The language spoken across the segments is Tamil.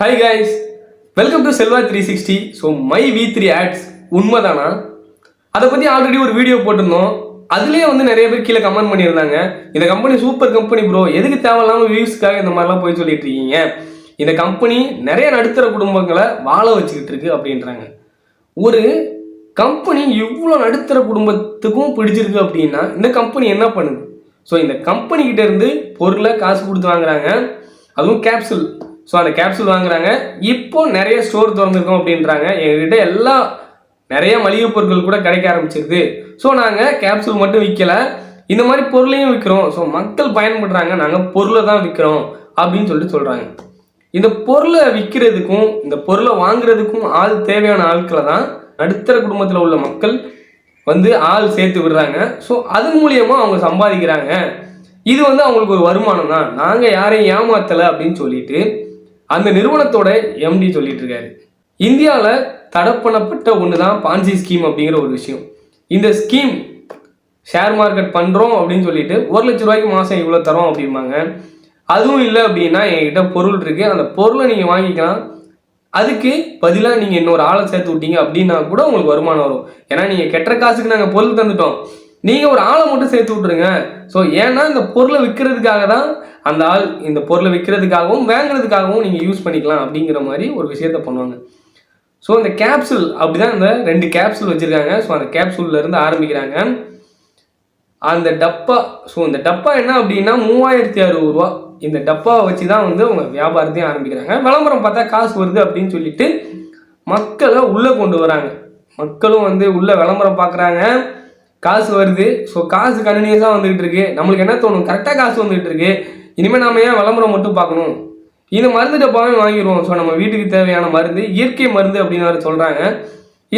Hi guys welcome to Selva three sixty so my V three ads உண்மைதானா? அதை பற்றி ஆல்ரெடி ஒரு வீடியோ போட்டிருந்தோம். அதுலேயே வந்து நிறைய பேர் கீழே கமெண்ட் பண்ணியிருந்தாங்க. இந்த கம்பெனி சூப்பர் கம்பெனி ப்ரோ எதுக்கு தேவையில்லாமல் வியூஸ்க்காக இந்த மாதிரிலாம் போய் சொல்லிட்டு இருக்கீங்க? இந்த கம்பெனி நிறைய நடுத்தர குடும்பங்களை வாழ வச்சுக்கிட்டு இருக்கு அப்படின்றாங்க. ஒரு கம்பெனி இவ்வளோ நடுத்தர குடும்பத்துக்கும் பிடிச்சிருக்கு அப்படின்னா இந்த கம்பெனி என்ன பண்ணுது? ஸோ இந்த கம்பெனிக்கிட்டேருந்து பொருளை காசு கொடுத்து வாங்குறாங்க. அதுவும் கேப்சூல் ஸோ அந்த கேப்சூல் வாங்குறாங்க. இப்போ நிறைய ஸ்டோர் திறந்துருக்கோம் அப்படின்றாங்க. எங்ககிட்ட எல்லா நிறைய மளிகை பொருட்கள் கூட கிடைக்க ஆரம்பிச்சிருது ஸோ நாங்கள் கேப்சூல் மட்டும் விற்கல இந்த மாதிரி பொருளையும் விற்கிறோம் ஸோ மக்கள் பயன்படுறாங்க நாங்கள் பொருளை தான் விற்கிறோம் அப்படின்னு சொல்லிட்டு சொல்கிறாங்க இந்த பொருளை விற்கிறதுக்கும் இந்த பொருளை வாங்குறதுக்கும் ஆள் தேவையான ஆட்களை தான் நடுத்தர குடும்பத்தில் உள்ள மக்கள் வந்து ஆள் சேர்த்து விடுறாங்க. ஸோ அதன் மூலியமா அவங்க சம்பாதிக்கிறாங்க. இது வந்து அவங்களுக்கு ஒரு வருமானம் தான். நாங்கள் யாரையும் ஏமாத்தலை அப்படின்னு சொல்லிட்டு அந்த நிறுவனத்தோட எம்டி சொல்லிட்டு இருக்காரு. இந்தியாவில் தடை பண்ணப்பட்ட ஒன்று தான் பான்சி ஸ்கீம் அப்படிங்கிற ஒரு விஷயம். இந்த ஸ்கீம் ஷேர் மார்க்கெட் பண்ணுறோம் அப்படின்னு சொல்லிட்டு ஒரு லட்ச ரூபாய்க்கு மாதம் இவ்வளோ தரோம் அப்படிம்பாங்க. அதுவும் இல்லை அப்படின்னா என்கிட்ட பொருள் இருக்குது அந்த பொருளை நீங்கள் வாங்கிக்கலாம். அதுக்கு பதிலாக நீங்கள் இன்னொரு ஆளை சேர்த்து விட்டீங்க அப்படின்னா கூட உங்களுக்கு வருமானம் வரும். ஏன்னா நீங்கள் கெட்ட காசுக்கு நாங்கள் பொருள் தந்துட்டோம். நீங்கள் ஒரு ஆளை மட்டும் சேர்த்து விட்ருங்க ஸோ ஏன்னா இந்த பொருளை விற்கிறதுக்காக தான் அந்த ஆள் இந்த பொருளை விற்கிறதுக்காகவும் வாங்குறதுக்காகவும் நீங்கள் யூஸ் பண்ணிக்கலாம் அப்படிங்கிற மாதிரி ஒரு விஷயத்த பண்ணுவாங்க. ஸோ இந்த கேப்சூல் அப்படிதான் இந்த ரெண்டு கேப்சூல் வச்சுருக்காங்க. ஸோ அந்த கேப்சூல்லேருந்து ஆரம்பிக்கிறாங்க. அந்த டப்பா ஸோ இந்த டப்பா என்ன அப்படின்னா மூவாயிரத்தி அறுபது ரூபா. இந்த டப்பாவை வச்சு தான் வந்து அவங்க வியாபாரத்தையும் ஆரம்பிக்கிறாங்க. விளம்பரம் பார்த்தா காசு வருது அப்படின்னு சொல்லிட்டு மக்களை உள்ளே கொண்டு வராங்க. மக்களும் வந்து உள்ளே விளம்பரம் பார்க்குறாங்க. காசு வருது. ஸோ காசு கண்டினியூஸாக வந்துகிட்டு இருக்கு. நம்மளுக்கு என்ன தோணும்? கரெக்டாக காசு வந்துகிட்டு இருக்கு. இனிமேல் நாம ஏன் விளம்பரம் மட்டும் பார்க்கணும்? இந்த மருந்து டப்பாவே வாங்கிடுவோம். ஸோ நம்ம வீட்டுக்கு தேவையான மருந்து இயற்கை மருந்து அப்படின்னு வேறு சொல்கிறாங்க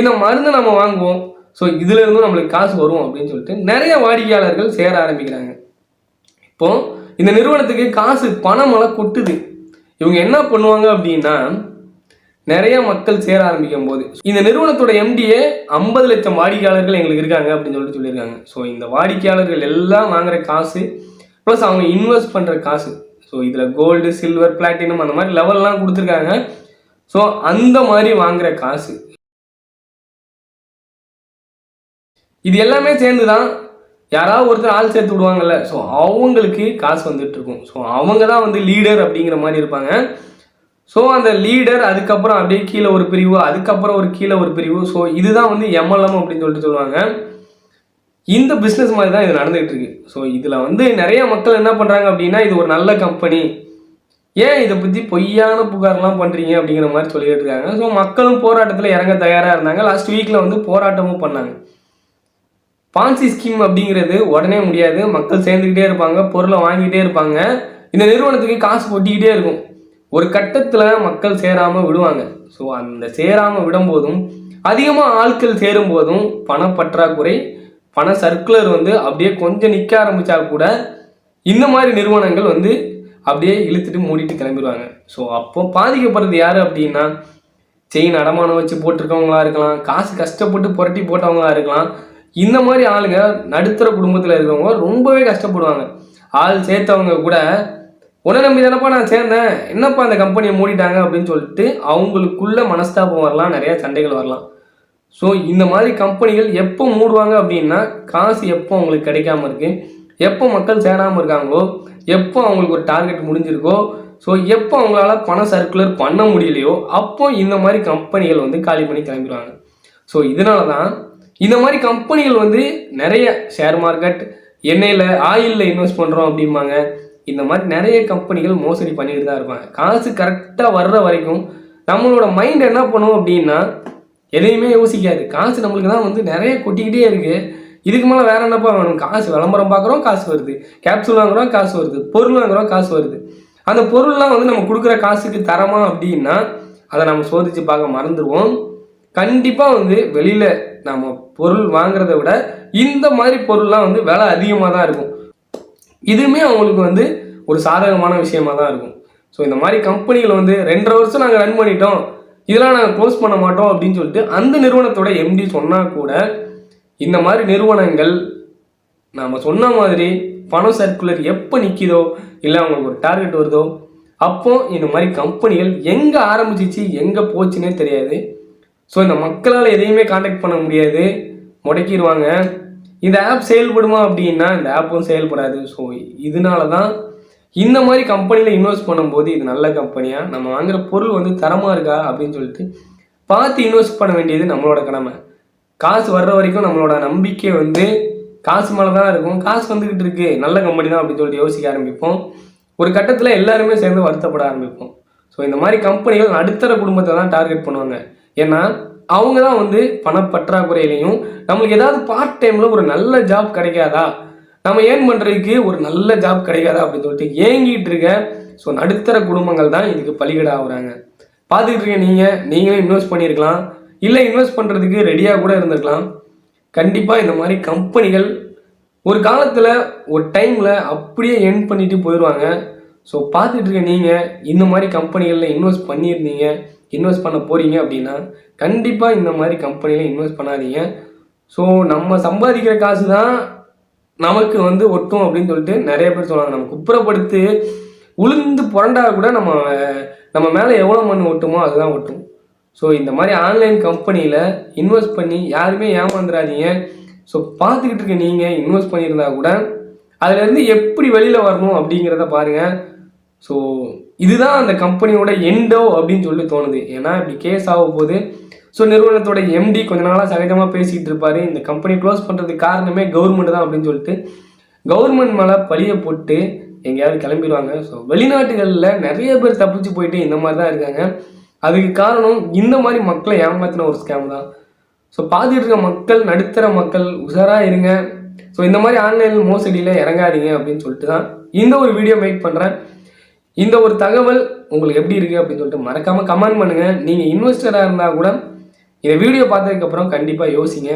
இந்த மருந்து நம்ம வாங்குவோம். ஸோ இதுலேருந்தும் நம்மளுக்கு காசு வரும் அப்படின்னு சொல்லிட்டு நிறைய வாடிக்கையாளர்கள் சேர ஆரம்பிக்கிறாங்க. இப்போ இந்த நிறுவனத்துக்கு காசு பணமெல்லாம் கொட்டுது. இவங்க என்ன பண்ணுவாங்க அப்படின்னா நிறைய மக்கள் சேர ஆரம்பிக்கும் போது இந்த நிறுவனத்தோட எம்டியே ஐம்பது லட்சம் வாடிக்கையாளர்கள் எங்களுக்கு இருக்காங்க அப்படின்னு சொல்லிட்டு சொல்லியிருக்காங்க. ஸோ இந்த வாடிக்கையாளர்கள் எல்லாம் வாங்குற காசு ப்ளஸ் அவங்க இன்வெஸ்ட் பண்ணுற காசு. ஸோ இதில் கோல்டு சில்வர் பிளாட்டினம் அந்த மாதிரி லெவல்லாம் கொடுத்துருக்காங்க. ஸோ அந்த மாதிரி வாங்குற காசு. இது எல்லாமே சேர்ந்து தான் யாராவது ஒருத்தர் ஆள் சேர்த்து விடுவாங்கல்ல. ஸோ அவங்களுக்கு காசு வந்துட்டு இருக்கும். ஸோ அவங்க தான் வந்து லீடர் அப்படிங்கிற மாதிரி இருப்பாங்க. ஸோ அந்த லீடர் அதுக்கப்புறம் அப்படியே கீழே ஒரு பிரிவு அதுக்கப்புறம் ஒரு கீழே ஒரு பிரிவு. ஸோ இதுதான் வந்து எம்எல்எம் அப்படின்னு சொல்லிட்டு சொல்லுவாங்க. இந்த பிஸ்னஸ் மாதிரி தான் இது நடந்துகிட்டு இருக்கு ஸோ இதில் வந்து நிறைய மக்கள் என்ன பண்ணுறாங்க அப்படின்னா இது ஒரு நல்ல கம்பெனி ஏன் இதை பற்றி பொய்யான புகார்லாம் பண்ணுறீங்க அப்படிங்கிற மாதிரி சொல்லிட்டு இருக்காங்க. ஸோ மக்களும் போராட்டத்தில் இறங்க தயாராக இருந்தாங்க. லாஸ்ட் வீக்கில் வந்து போராட்டமும் பண்ணாங்க. பான்சி ஸ்கீம் அப்படிங்கிறது உடனே முடியாது. மக்கள் சேர்ந்துக்கிட்டே இருப்பாங்க பொருளை வாங்கிட்டே இருப்பாங்க. இந்த நிறுவனத்துக்கு காசு கொட்டிக்கிட்டே இருக்கும். ஒரு கட்டத்தில் மக்கள் சேராமல் விடுவாங்க. ஸோ அந்த சேராமல் விடும்போதும் அதிகமாக ஆட்கள் சேரும் போதும் பணப்பற்றாக்குறை பண சர்க்குலர் வந்து அப்படியே கொஞ்சம் நிற்க ஆரம்பித்தா கூட இந்த மாதிரி நிறுவனங்கள் வந்து அப்படியே இழுத்துட்டு மூடிட்டு கிளம்பிடுவாங்க. ஸோ அப்போ பாதிக்கப்படுறது யார் அப்படின்னா செயின் அடமானம் வச்சு போட்டிருக்கவங்களா இருக்கலாம் காசு கஷ்டப்பட்டு புரட்டி போட்டவங்களா இருக்கலாம். இந்த மாதிரி ஆளுங்க நடுத்தர குடும்பத்தில் இருக்கிறவங்க ரொம்பவே கஷ்டப்படுவாங்க. ஆள் சேர்த்தவங்க கூட உன்னை நம்பி தானப்பா நான் சேர்ந்தேன். என்னப்பா அந்த கம்பெனியை மூடிட்டாங்க அப்படின்னு சொல்லிட்டு அவங்களுக்குள்ள மனஸ்தாபம் வரலாம் நிறைய சண்டைகள் வரலாம். ஸோ இந்த மாதிரி கம்பெனிகள் எப்போ மூடுவாங்க அப்படின்னா காசு எப்போ அவங்களுக்கு கிடைக்காம இருக்கு எப்போ மக்கள் சேராமல் இருக்காங்களோ எப்போ அவங்களுக்கு ஒரு டார்கெட் முடிஞ்சிருக்கோ ஸோ எப்போ அவங்களால பணம் சர்க்குலர் பண்ண முடியலையோ அப்போ இந்த மாதிரி கம்பெனிகள் வந்து காலி பண்ணி கிளம்பிடுவாங்க. ஸோ இதனால தான் இந்த மாதிரி கம்பெனிகள் வந்து நிறைய ஷேர் மார்க்கெட் எண்ணெயில் ஆயிலில் இன்வெஸ்ட் பண்ணுறோம் அப்படிம்பாங்க. இந்த மாதிரி நிறைய கம்பெனிகள் மோசடி பண்ணிட்டு தான் இருப்பாங்க. காசு கரெக்டாக வர்ற வரைக்கும் நம்மளோட மைண்ட் என்ன பண்ணும் அப்படின்னா எதையுமே யோசிக்காது. காசு நம்மளுக்கு தான் வந்து நிறைய கொட்டிக்கிட்டே இருக்குது இதுக்கு மேலே வேற என்னப்பா வேணும்? காசு விளம்பரம் பார்க்குறோம் காசு வருது. கேப்சூல் வாங்குறோம் காசு வருது. பொருள் வாங்குறோம் காசு வருது. அந்த பொருள்லாம் வந்து நம்ம கொடுக்குற காசுக்கு தரமா அப்படின்னா அதை நம்ம சோதிச்சு பார்க்க மறந்துடுவோம். கண்டிப்பாக வந்து வெளியில் நம்ம பொருள் வாங்குறத விட இந்த மாதிரி பொருள்லாம் வந்து விலை அதிகமாக தான் இருக்கும். இதுவுமே அவங்களுக்கு வந்து ஒரு சாதகமான விஷயமா தான் இருக்கும். ஸோ இந்த மாதிரி கம்பெனிகள் வந்து ரெண்டரை வருஷம் நாங்கள் ரன் பண்ணிட்டோம். இதெல்லாம் நாங்கள் க்ளோஸ் பண்ண மாட்டோம் அப்படின்னு சொல்லிட்டு அந்த நிறுவனத்தோட எம்டி சொன்னால் கூட இந்த மாதிரி நிறுவனங்கள் நாம் சொன்ன மாதிரி பணம் சர்க்குலர் எப்போ நிற்கிதோ இல்லை அவங்களுக்கு ஒரு டார்கெட் வருதோ அப்போ இந்த மாதிரி கம்பெனிகள் எங்கே ஆரம்பிச்சிச்சு எங்கே போச்சுன்னே தெரியாது. ஸோ இந்த மக்களால் எதையுமே காண்டாக்ட் பண்ண முடியாது. முடக்கிடுவாங்க இந்த ஆப் செயல்படுமா அப்படின்னா இந்த ஆப்பும் செயல்படாது. ஸோ இதனால தான் இந்த மாதிரி கம்பெனியில் இன்வெஸ்ட் பண்ணும்போது இது நல்ல கம்பெனியாக நம்ம வாங்குற பொருள் வந்து தரமாக இருக்கா? அப்படின்னு சொல்லிட்டு பார்த்து இன்வெஸ்ட் பண்ண வேண்டியது நம்மளோட கடமை. காசு வர்ற வரைக்கும் நம்மளோட நம்பிக்கை வந்து காசு மேலே தான் இருக்கும். காசு வந்துக்கிட்டு இருக்கு. நல்ல கம்பெனி தான் அப்படின்னு சொல்லிட்டு யோசிக்க ஆரம்பிப்போம். ஒரு கட்டத்தில் எல்லாருமே சேர்ந்து வருத்தப்பட ஆரம்பிப்போம். ஸோ இந்த மாதிரி கம்பெனிகள் நடுத்தர குடும்பத்தை தான் டார்கெட் பண்ணுவாங்க. ஏன்னா அவங்க தான் வந்து பணப்பற்றாக்குறையிலையும் நம்மளுக்கு ஏதாவது பார்ட் டைமில் ஒரு நல்ல ஜாப் கிடைக்காதா? நம்ம ஏர்ன் பண்ணுறதுக்கு ஒரு நல்ல ஜாப் கிடைக்காதா அப்படின்னு சொல்லிட்டு ஏங்கிட்டு இருக்க ஸோ நடுத்தர குடும்பங்கள் தான் இதுக்கு பலிகடை ஆகுறாங்க. பார்த்துக்கிட்டு இருக்க நீங்கள் நீங்களும் இன்வெஸ்ட் பண்ணியிருக்கலாம். இல்லை இன்வெஸ்ட் பண்ணுறதுக்கு ரெடியாக கூட இருந்திருக்கலாம். கண்டிப்பாக இந்த மாதிரி கம்பெனிகள் ஒரு காலத்தில் ஒரு டைமில் அப்படியே என் பண்ணிட்டு போயிடுவாங்க ஸோ பார்த்துட்டு இருக்க நீங்கள் இந்த மாதிரி கம்பெனிகளில் இன்வெஸ்ட் பண்ணியிருந்தீங்க. இன்வெஸ்ட் பண்ண போகிறீங்க அப்படின்னா கண்டிப்பாக இந்த மாதிரி கம்பெனியில் இன்வெஸ்ட் பண்ணாதீங்க. ஸோ நம்ம சம்பாதிக்கிற காசு தான் நமக்கு வந்து ஒட்டும் அப்படின்னு சொல்லிட்டு நிறைய பேர் சொல்லுவாங்க. நம்ம குப்புறப்படுத்து உளுந்து புரண்டா கூட நம்ம நம்ம மேலே எவ்வளோ மண் ஒட்டுமோ அதுதான் ஒட்டும். ஸோ இந்த மாதிரி ஆன்லைன் கம்பெனியில் இன்வெஸ்ட் பண்ணி யாருமே ஏமாந்துடாதீங்க ஸோ பார்த்துக்கிட்டு இருக்க நீங்கள் இன்வெஸ்ட் பண்ணியிருந்தா கூட அதுலேருந்து எப்படி வெளியில் வரணும் அப்படிங்கிறத பாருங்கள் ஸோ இதுதான் அந்த கம்பெனியோட எண்டோ அப்படின்னு சொல்லி தோணுது. ஏன்னா இப்படி கேஸ் ஆக போது ஸோ நிறுவனத்தோட எம்டி கொஞ்ச நாளாக சகஜமாக பேசிகிட்டு இருப்பார். இந்த கம்பெனி க்ளோஸ் பண்ணுறதுக்கு காரணமே கவர்மெண்ட் தான் அப்படின்னு சொல்லிட்டு கவர்மெண்ட் மேலே பழியை போட்டு எங்கேயாவது கிளம்பிடுவாங்க. ஸோ வெளிநாட்டுகளில் நிறைய பேர் தப்பிச்சு போயிட்டு இந்த மாதிரி தான் இருக்காங்க. அதுக்கு காரணம் இந்த மாதிரி மக்களை ஏமாத்தின ஒரு ஸ்கேம் தான். ஸோ பார்த்துட்டு இருக்க மக்கள் நடுத்தர மக்கள் உஷாராக இருங்க. ஸோ இந்த மாதிரி ஆன்லைன் மோசடியில் இறங்காதீங்க அப்படின்னு சொல்லிட்டு தான் இந்த ஒரு வீடியோ மேக் பண்ணுறேன் இந்த ஒரு தகவல் உங்களுக்கு எப்படி இருக்குது அப்படின்னு சொல்லிட்டு மறக்காமல் கமெண்ட் பண்ணுங்கள் நீங்கள் இன்வெஸ்டராக இருந்தால் கூட இந்த வீடியோ பார்த்ததுக்கப்புறம் கண்டிப்பாக யோசிங்க.